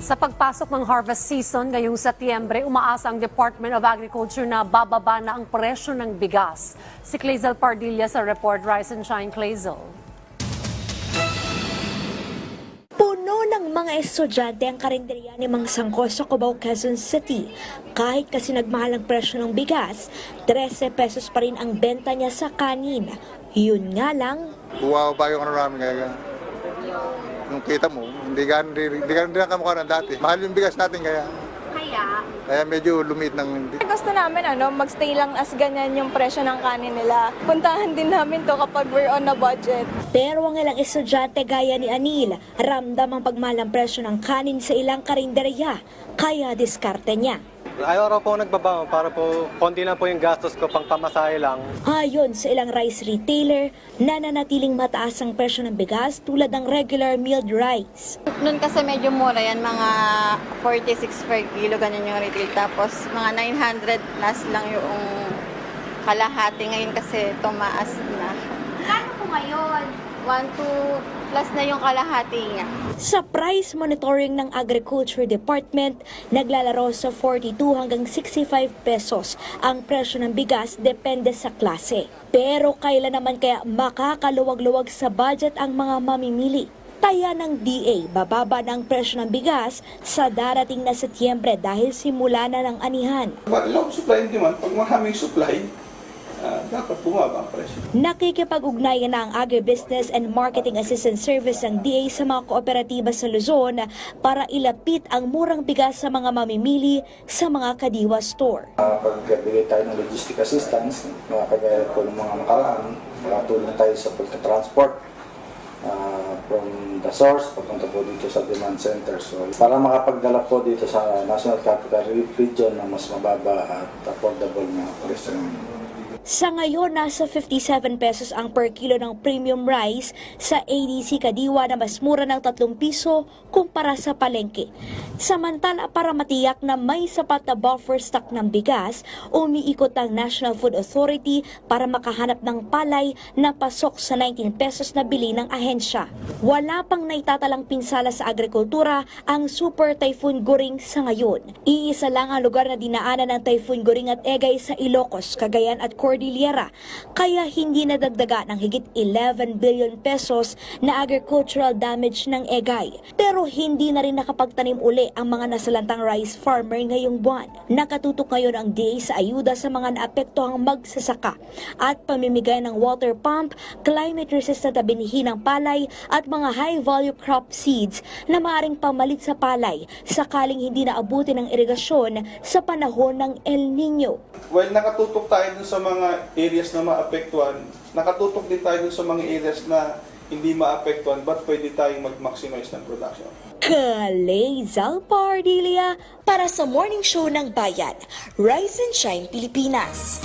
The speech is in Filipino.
Sa pagpasok ng harvest season ngayong Setyembre, umaasa ang Department of Agriculture na bababa na ang presyo ng bigas. Si Clazel Pardilla sa report Rise and Shine Clazel. Puno ng mga estudyante ang karinderya ni Mang Sangko sa Cubao, Quezon City. Kahit kasi nagmahal ang presyo ng bigas, 13 pesos pa rin ang benta niya sa kanin. Yun nga lang, Bumababa yung ano namin ngayon. Yung kita mo, hindi ganun hindi, hindi ganun din ang kamukha ng dati. Mahal yung bigas natin kaya. Kaya? Kaya medyo lumit ng. Gusto namin ano, magstay lang as ganyan yung presyo ng kanin nila. Puntahan din namin to kapag we're on a budget. pero ang ilang estudyante gaya ni Anil, ramdam ang pagmahal ng presyo ng kanin sa ilang karinderya. Kaya diskarte niya. Ayaw po nagbabago para po konti lang po yung gastos ko pang pamasahe lang. Ayon sa ilang rice retailer, nananatiling mataas ang presyo ng bigas tulad ng regular milled rice. Noon kasi medyo mura yan, mga 46 per kilo, ganyan yung retail. Tapos mga 900 plus lang yung kalahati. Ngayon kasi tumaas na. Kano po ngayon? 1 to plus na yung kalahati niya. Sa price monitoring ng Agriculture Department, naglalaro sa 42 hanggang 65 pesos ang presyo ng bigas depende sa klase. Pero kailan naman kaya makakaluwag-luwag sa budget ang mga mamimili? Taya ng DA, bababa ng presyo ng bigas sa darating na Setyembre dahil simula na ng anihan. But low supply and demand, pag maraming supply, dapat bumaba ang presyo. Nakikipag-ugnayan na ang Agribusiness and Marketing Assistance Service ng DA sa mga kooperatiba sa Luzon para ilapit ang murang bigas sa mga mamimili sa mga kadiwa store. Pag-bigay tayo ng logistic assistance, mga kagaya po ng mga makaraan, makatulong tayo sa pagka-transport ah, from the source papunta po dito sa demand center. So, para makapagdala po dito sa National Capital Region na mas mababa at affordable na presyo ng Sa ngayon, nasa 57 pesos ang per kilo ng premium rice sa ADC Kadiwa na mas mura ng 3 piso kumpara sa palengke. Samantala, para matiyak na may sapat na buffer stock ng bigas, umiikot ang National Food Authority para makahanap ng palay na pasok sa 19 pesos na bili ng ahensya. Wala pang naitatalang pinsala sa agrikultura ang Super Typhoon Goring sa ngayon. Iisa lang ang lugar na dinaanan ng Typhoon Goring at Egay sa Ilocos, Cagayan at Cordillera, kaya hindi nadagdaga ng higit 11 billion pesos na agricultural damage ng Egay. Pero hindi na rin nakapagtanim uli ang mga nasalantang rice farmer ngayong buwan. Nakatutok ngayon ang DA sa ayuda sa mga naapektuhang magsasaka at pamimigay ng water pump, climate-resistant na binihi ng palay at mga high-value crop seeds na maaaring pamalit sa palay sakaling hindi naabuti ng irigasyon sa panahon ng El Nino. While nakatutok tayo dun sa mga areas na maapektuhan, nakatutok din tayo sa mga areas na hindi maapektuhan but pwede tayong mag-maximize ng production. Kalezal Pardilia para sa Morning Show ng Bayan, Rise and Shine Pilipinas.